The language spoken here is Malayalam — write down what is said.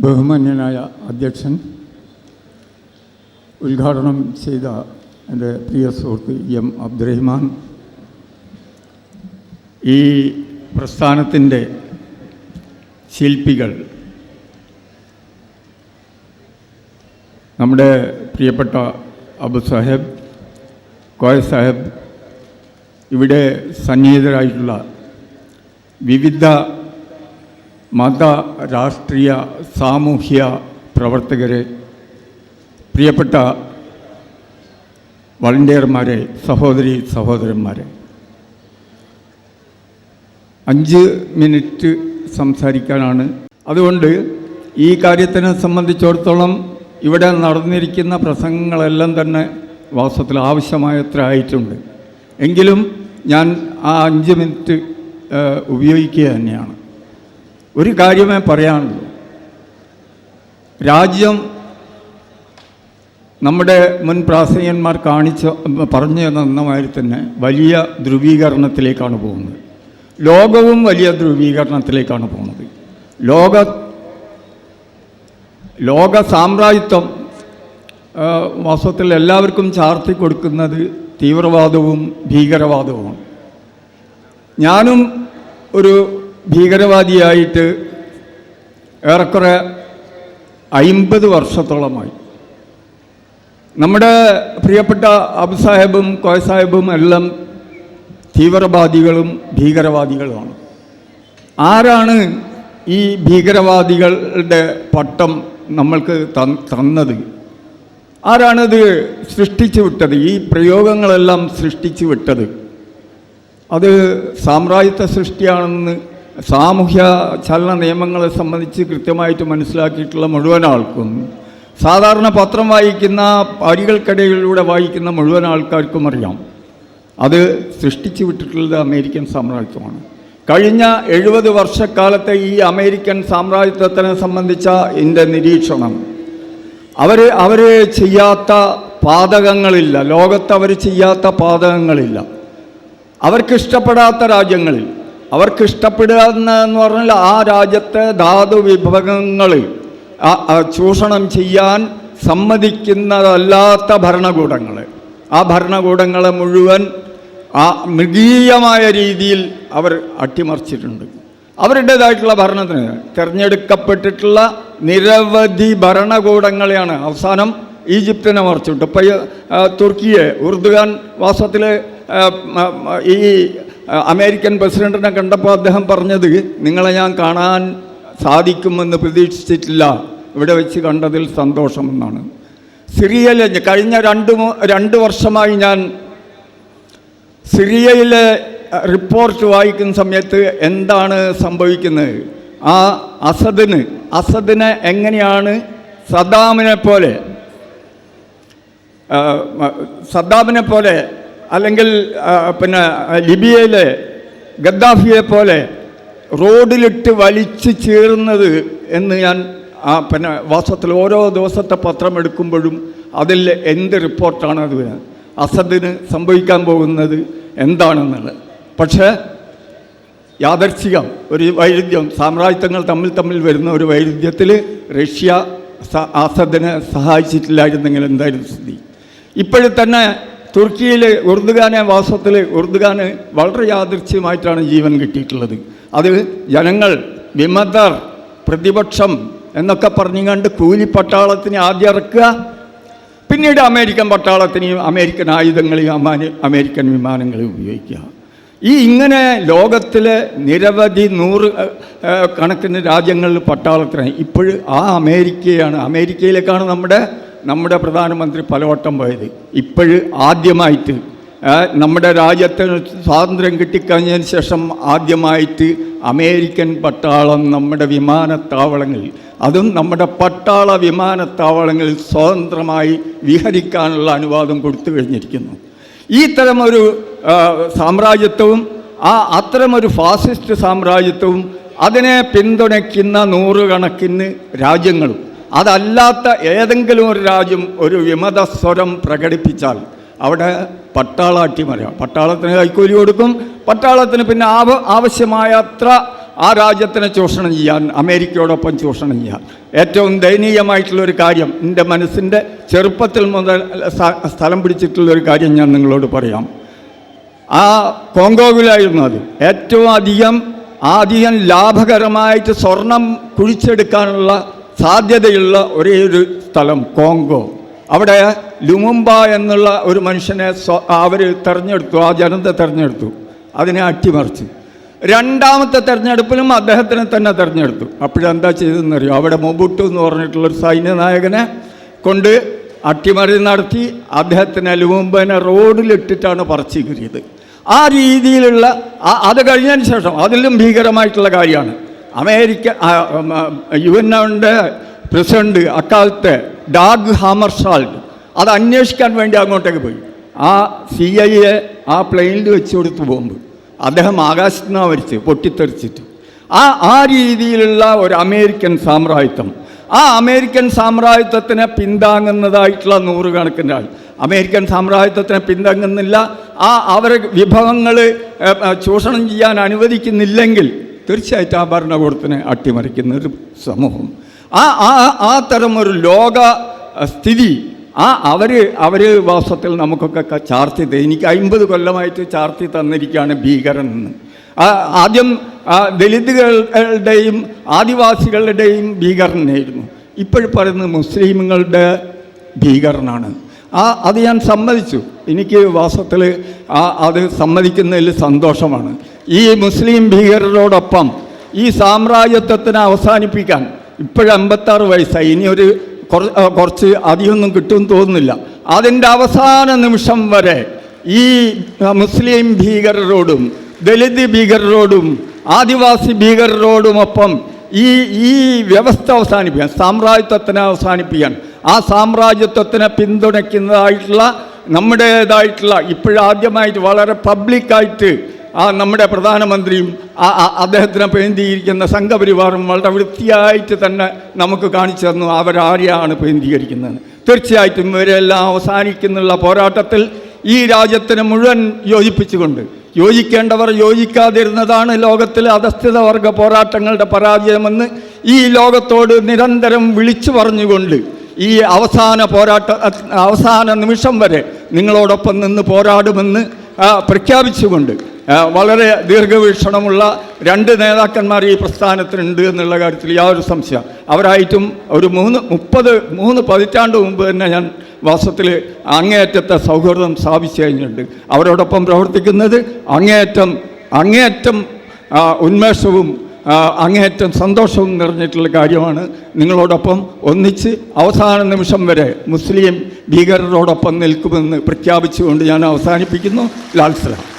ബഹുമാന്യനായ അധ്യക്ഷൻ ഉദ്ഘാടനം ചെയ്ത എന്റെ പ്രിയ സുഹൃത്ത് എം അബ്ദുറഹിമാൻ. ഈ പ്രസ്ഥാനത്തിന്റെ ശില്പികൾ നമ്മുടെ പ്രിയപ്പെട്ട അബു സാഹേബ് കോയ സാഹേബ് ഇവിടെ സന്നിഹിതരായിട്ടുള്ള വിവിധ മത രാഷ്ട്രീയ സാമൂഹ്യ പ്രവർത്തകരെ പ്രിയപ്പെട്ട വളണ്ടിയർമാരെ സഹോദരി സഹോദരന്മാരെ. അഞ്ച് മിനിറ്റ് സംസാരിക്കാനാണ്. അതുകൊണ്ട് ഈ കാര്യത്തിനെ സംബന്ധിച്ചിടത്തോളം ഇവിടെ നടന്നിരിക്കുന്ന പ്രസംഗങ്ങളെല്ലാം തന്നെ വാസ്തവത്തിൽ ആവശ്യമായത്ര ആയിട്ടുണ്ട്. എങ്കിലും ഞാൻ ആ അഞ്ച് മിനിറ്റ് ഉപയോഗിക്കുക തന്നെയാണ്. ഒരു കാര്യമേ പറയാനുള്ളൂ. രാജ്യം നമ്മുടെ മുൻ പ്രാസംഗികന്മാർ കാണിച്ച പറഞ്ഞു തന്ന മാതിരി തന്നെ വലിയ ധ്രുവീകരണത്തിലേക്കാണ് പോകുന്നത്. ലോകവും വലിയ ധ്രുവീകരണത്തിലേക്കാണ് പോകുന്നത്. ലോക ലോക സാമ്രാജ്യത്വം വാസ്തവത്തിൽ എല്ലാവർക്കും ചാർത്തി കൊടുക്കുന്നത് തീവ്രവാദവും ഭീകരവാദവുമാണ്. ഞാനും ഒരു ഭീകരവാദിയായിട്ട് ഏറെക്കുറെ അയിമ്പത് വർഷത്തോളമായി. നമ്മുടെ പ്രിയപ്പെട്ട അബു സാഹേബും കോയ സാഹേബും എല്ലാം തീവ്രവാദികളും ഭീകരവാദികളുമാണ്. ആരാണ് ഈ ഭീകരവാദികളുടെ പട്ടം നമ്മൾക്ക് തന്നത്? ആരാണത് സൃഷ്ടിച്ചു വിട്ടത്? ഈ പ്രയോഗങ്ങളെല്ലാം സൃഷ്ടിച്ചു വിട്ടത്? അത് സാമ്രാജ്യത്വ സൃഷ്ടിയാണെന്ന് സാമൂഹ്യ ചലന നിയമങ്ങളെ സംബന്ധിച്ച് കൃത്യമായിട്ട് മനസ്സിലാക്കിയിട്ടുള്ള മുഴുവൻ ആൾക്കും സാധാരണ പത്രം വായിക്കുന്ന അരികൾക്കിടയിലൂടെ വായിക്കുന്ന മുഴുവൻ ആൾക്കാർക്കും അറിയാം. അത് സൃഷ്ടിച്ചു വിട്ടിട്ടുള്ളത് അമേരിക്കൻ സാമ്രാജ്യമാണ്. കഴിഞ്ഞ എഴുപത് വർഷക്കാലത്തെ ഈ അമേരിക്കൻ സാമ്രാജ്യത്വത്തിനെ സംബന്ധിച്ച എന്റെ നിരീക്ഷണം. അവർ അവർ ചെയ്യാത്ത പാതകങ്ങളില്ല. ലോകത്ത് അവർ ചെയ്യാത്ത പാതകങ്ങളില്ല. അവർക്കിഷ്ടപ്പെടാത്ത രാജ്യങ്ങളിൽ അവർക്കിഷ്ടപ്പെടുക ഇഷ്ടപ്പെടുക എന്ന് പറഞ്ഞാൽ ആ രാജ്യത്തെ ധാതു വിഭവങ്ങൾ ചൂഷണം ചെയ്യാൻ സമ്മതിക്കുന്നതല്ലാത്ത ഭരണകൂടങ്ങൾ. ആ ഭരണകൂടങ്ങളെ മുഴുവൻ ആ മൃഗീയമായ രീതിയിൽ അവർ അട്ടിമറിച്ചിട്ടുണ്ട്. അവരുടേതായിട്ടുള്ള ഭരണത്തിന് തിരഞ്ഞെടുക്കപ്പെട്ടിട്ടുള്ള നിരവധി ഭരണകൂടങ്ങളെയാണ്. അവസാനം ഈജിപ്തിനെ മറിച്ചിട്ട്. ഇപ്പം തുർക്കിയെ മ- മ- ഈ അമേരിക്കൻ പ്രസിഡന്റിനെ കണ്ടപ്പോൾ അദ്ദേഹം പറഞ്ഞത് നിങ്ങളെ ഞാൻ കാണാൻ സാധിക്കുമെന്ന് പ്രതീക്ഷിച്ചിട്ടില്ല. ഇവിടെ വെച്ച് കണ്ടതിൽ സന്തോഷമെന്നാണ്. സിറിയയിലെ കഴിഞ്ഞ രണ്ട് രണ്ട് വർഷമായി ഞാൻ സിറിയയിലെ റിപ്പോർട്ട് വായിക്കുന്ന സമയത്ത് എന്താണ് സംഭവിക്കുന്നത്? ആ അസദിന് അസദിനെ എങ്ങനെയാണ് സദ്ദാമിനെ പോലെ സദ്ദാമിനെ പോലെ അല്ലെങ്കിൽ പിന്നെ ലിബിയയിലെ ഗദ്ദാഫിയെ പോലെ റോഡിലിട്ട് വലിച്ചു ചേർന്നത് എന്ന് ഞാൻ ആ പിന്നെ വാസ്തവത്തിൽ ഓരോ ദിവസത്തെ പത്രം എടുക്കുമ്പോഴും അതിൽ എന്ത് റിപ്പോർട്ടാണ് അത് അസദിന് സംഭവിക്കാൻ പോകുന്നത് എന്താണെന്നുള്ളത്. പക്ഷേ യാദർച്ഛികം ഒരു വൈരുദ്ധ്യം സാമ്രാജ്യങ്ങൾ തമ്മിൽ തമ്മിൽ വരുന്ന ഒരു വൈരുദ്ധ്യത്തിൽ റഷ്യ അസദിനെ സഹായിച്ചിട്ടില്ലായിരുന്നെങ്കിൽ എന്തായിരുന്നു സ്ഥിതി? ഇപ്പോഴും തന്നെ തുർക്കിയിൽ ഉറുദുഖാനെ വാസത്തിൽ ഉറുദുഖാന് വളരെ യാദൃച്ഛ്യമായിട്ടാണ് ജീവൻ കിട്ടിയിട്ടുള്ളത്. അത് ജനങ്ങൾ വിമതർ പ്രതിപക്ഷം എന്നൊക്കെ പറഞ്ഞു പറഞ്ഞുകൊണ്ട് കൂലി പട്ടാളത്തിന് ആദ്യം ഇറക്കുക. പിന്നീട് അമേരിക്കൻ പട്ടാളത്തിനെയും അമേരിക്കൻ ആയുധങ്ങളെയും അമേരിക്കൻ വിമാനങ്ങളെയും ഉപയോഗിക്കുക. ഈ ഇങ്ങനെ ലോകത്തിലെ നിരവധി നൂറ് കണക്കിന് രാജ്യങ്ങളിൽ പട്ടാളത്തിനായി ഇപ്പോഴും ആ അമേരിക്കയാണ് അമേരിക്കയിലേക്കാണ് നമ്മുടെ നമ്മുടെ പ്രധാനമന്ത്രി പലവട്ടം പോയത്. ഇപ്പോഴും ആദ്യമായിട്ട് നമ്മുടെ രാജ്യത്തിന് സ്വാതന്ത്ര്യം കിട്ടിക്കഴിഞ്ഞതിന് ശേഷം ആദ്യമായിട്ട് അമേരിക്കൻ പട്ടാളം നമ്മുടെ വിമാനത്താവളങ്ങളിൽ അതും നമ്മുടെ പട്ടാള വിമാനത്താവളങ്ങളിൽ സ്വതന്ത്രമായി വിഹരിക്കാനുള്ള അനുവാദം കൊടുത്തു കഴിഞ്ഞിരിക്കുന്നു. ഈ തരമൊരു സാമ്രാജ്യത്വവും ആ അത്തരമൊരു ഫാസിസ്റ്റ് സാമ്രാജ്യത്വവും അതിനെ പിന്തുണയ്ക്കുന്ന നൂറുകണക്കിന് രാജ്യങ്ങളും അതല്ലാത്ത ഏതെങ്കിലും ഒരു രാജ്യം ഒരു വിമത സ്വരം പ്രകടിപ്പിച്ചാൽ അവിടെ പട്ടാള അട്ടിമറിയാം പട്ടാളത്തിന് കൈക്കൂലി കൊടുക്കും. പട്ടാളത്തിന് പിന്നെ ആവ ആവശ്യമായ അത്ര ആ രാജ്യത്തിനെ ചൂഷണം ചെയ്യാൻ അമേരിക്കയോടൊപ്പം ചൂഷണം ചെയ്യാൻ. ഏറ്റവും ദയനീയമായിട്ടുള്ളൊരു കാര്യം എന്റെ മനസ്സിന്റെ ചെറുപ്പത്തിൽ മുതൽ സ്ഥലം പിടിച്ചിട്ടുള്ളൊരു കാര്യം ഞാൻ നിങ്ങളോട് പറയാം. ആ കോങ്കോവിലായിരുന്നു അത്. ഏറ്റവും അധികം ആദ്യം ലാഭകരമായിട്ട് സ്വർണം കുഴിച്ചെടുക്കാനുള്ള സാധ്യതയുള്ള ഒരേ ഒരു സ്ഥലം കോങ്കോ. അവിടെ ലുമുമ്പ എന്നുള്ള ഒരു മനുഷ്യനെ അവർ തെരഞ്ഞെടുത്തു ആ ജനത തെരഞ്ഞെടുത്തു. അതിനെ അട്ടിമറിച്ചു. രണ്ടാമത്തെ തെരഞ്ഞെടുപ്പിലും അദ്ദേഹത്തിനെ തന്നെ തെരഞ്ഞെടുത്തു. അപ്പോഴെന്താ ചെയ്തതെന്നറിയോ? അവിടെ മൊബുട്ടു എന്ന് പറഞ്ഞിട്ടുള്ളൊരു സൈന്യനായകനെ കൊണ്ട് അട്ടിമറി നടത്തി അദ്ദേഹത്തിനെ ലുമുമ്പനെ റോഡിലിട്ടിട്ടാണ് പറിച്ചു കീറിയത്. ആ രീതിയിലുള്ള അത് കഴിഞ്ഞതിന് ശേഷം അതിലും ഭീകരമായിട്ടുള്ള കാര്യമാണ്. അമേരിക്ക യു എൻ പ്രസിഡന്റ് അക്കാലത്ത് ഡാഗ് ഹാമർസാൾട്ട് അത് അന്വേഷിക്കാൻ വേണ്ടി അങ്ങോട്ടേക്ക് പോയി. ആ സി ഐ എ ആ പ്ലെയിനിൽ വെച്ച് കൊടുത്ത് ബോംബ്. അദ്ദേഹം ആകാശത്ത് നിന്നാണ് വരിച്ച് പൊട്ടിത്തെറിച്ചിട്ട്. ആ ആ രീതിയിലുള്ള ഒരു അമേരിക്കൻ സാമ്രാജ്യത്വം. ആ അമേരിക്കൻ സാമ്രാജ്യത്വത്തിനെ പിന്താങ്ങുന്നതായിട്ടുള്ള നൂറുകണക്കിന് ആൾ. അമേരിക്കൻ സാമ്രാജ്യത്വത്തിനെ പിന്താങ്ങുന്നില്ല. ആ അവരെ വിഭവങ്ങൾ ചൂഷണം ചെയ്യാൻ അനുവദിക്കുന്നില്ലെങ്കിൽ തീർച്ചയായിട്ടും ആ ഭരണകൂടത്തിനെ അട്ടിമറിക്കുന്ന ഒരു സമൂഹം. ആ ആ ആ തരം ഒരു ലോക സ്ഥിതി ആ അവർ അവർ വാസത്തിൽ നമുക്കൊക്കെ ചാർത്തി. എനിക്ക് അമ്പത് കൊല്ലമായിട്ട് ചാർത്തി തന്നിരിക്കുകയാണ് ഭീകരൻ എന്ന്. ആദ്യം ദലിതുകളുടെയും ആദിവാസികളുടെയും ഭീകരനായിരുന്നു ഇപ്പോഴും പറയുന്നത് മുസ്ലിമുകളുടെ ഭീകരനാണ്. ആ അത് ഞാൻ സമ്മതിച്ചു. എനിക്ക് വാസ്തവത്തിൽ ആ അത് സമ്മതിക്കുന്നതിൽ സന്തോഷമാണ്. ഈ മുസ്ലിം ഭീകരരോടൊപ്പം ഈ സാമ്രാജ്യത്വത്തിനെ അവസാനിപ്പിക്കാൻ ഇപ്പോഴും അമ്പത്താറ് വയസ്സായി. ഇനി ഒരു കുറച്ച് അധികമൊന്നും കിട്ടുമെന്ന് തോന്നുന്നില്ല. അതിന്റെ അവസാന നിമിഷം വരെ ഈ മുസ്ലിം ഭീകരരോടും ദലിത് ഭീകരരോടും ആദിവാസി ഭീകരരോടുമൊപ്പം ഈ ഈ വ്യവസ്ഥ അവസാനിപ്പിക്കാൻ സാമ്രാജ്യത്വത്തിനെ അവസാനിപ്പിക്കാൻ ആ സാമ്രാജ്യത്വത്തിനെ പിന്തുണയ്ക്കുന്നതായിട്ടുള്ള നമ്മുടേതായിട്ടുള്ള ഇപ്പോഴാദ്യമായിട്ട് വളരെ പബ്ലിക്കായിട്ട് ആ നമ്മുടെ പ്രധാനമന്ത്രിയും അദ്ദേഹത്തിന് പേന്തിയിരിക്കുന്ന സംഘപരിവാറും വളരെ വൃത്തിയായിട്ട് തന്നെ നമുക്ക് കാണിച്ചു തന്നു. അവരാരെയാണ് പേന്തീകരിക്കുന്നത്? തീർച്ചയായിട്ടും ഇവരെല്ലാം അവസാനിക്കുന്നുള്ള പോരാട്ടത്തിൽ ഈ രാജ്യത്തിന് മുഴുവൻ യോജിപ്പിച്ചുകൊണ്ട് യോജിക്കേണ്ടവർ യോജിക്കാതിരുന്നതാണ് ലോകത്തിലെ അധസ്ഥിത വർഗ പോരാട്ടങ്ങളുടെ പരാജയമെന്ന് ഈ ലോകത്തോട് നിരന്തരം വിളിച്ചു പറഞ്ഞുകൊണ്ട് ഈ അവസാന പോരാട്ട അവസാന നിമിഷം വരെ നിങ്ങളോടൊപ്പം നിന്ന് പോരാടുമെന്ന് പ്രഖ്യാപിച്ചുകൊണ്ട് വളരെ ദീർഘവീക്ഷണമുള്ള രണ്ട് നേതാക്കന്മാർ ഈ പ്രസ്ഥാനത്തിനുണ്ട് എന്നുള്ള കാര്യത്തിൽ യാതൊരു സംശയം. അവരായിട്ടും ഒരു മൂന്ന് മുപ്പത് മൂന്ന് പതിറ്റാണ്ട് മുമ്പ് തന്നെ ഞാൻ വാസ്തവത്തിൽ അങ്ങേയറ്റത്തെ സൗഹൃദം സ്ഥാപിച്ചു കഴിഞ്ഞിട്ടുണ്ട്. അവരോടൊപ്പം പ്രവർത്തിക്കുന്നത് അങ്ങേയറ്റം അങ്ങേയറ്റം ഉന്മേഷവും അങ്ങേയറ്റം സന്തോഷവും നിറഞ്ഞിട്ടുള്ള കാര്യമാണ്. നിങ്ങളോടൊപ്പം ഒന്നിച്ച് അവസാന നിമിഷം വരെ മുസ്ലിം ഭീകരരോടൊപ്പം നിൽക്കുമെന്ന് പ്രഖ്യാപിച്ചുകൊണ്ട് ഞാൻ അവസാനിപ്പിക്കുന്നു. ലാൽ സലാം.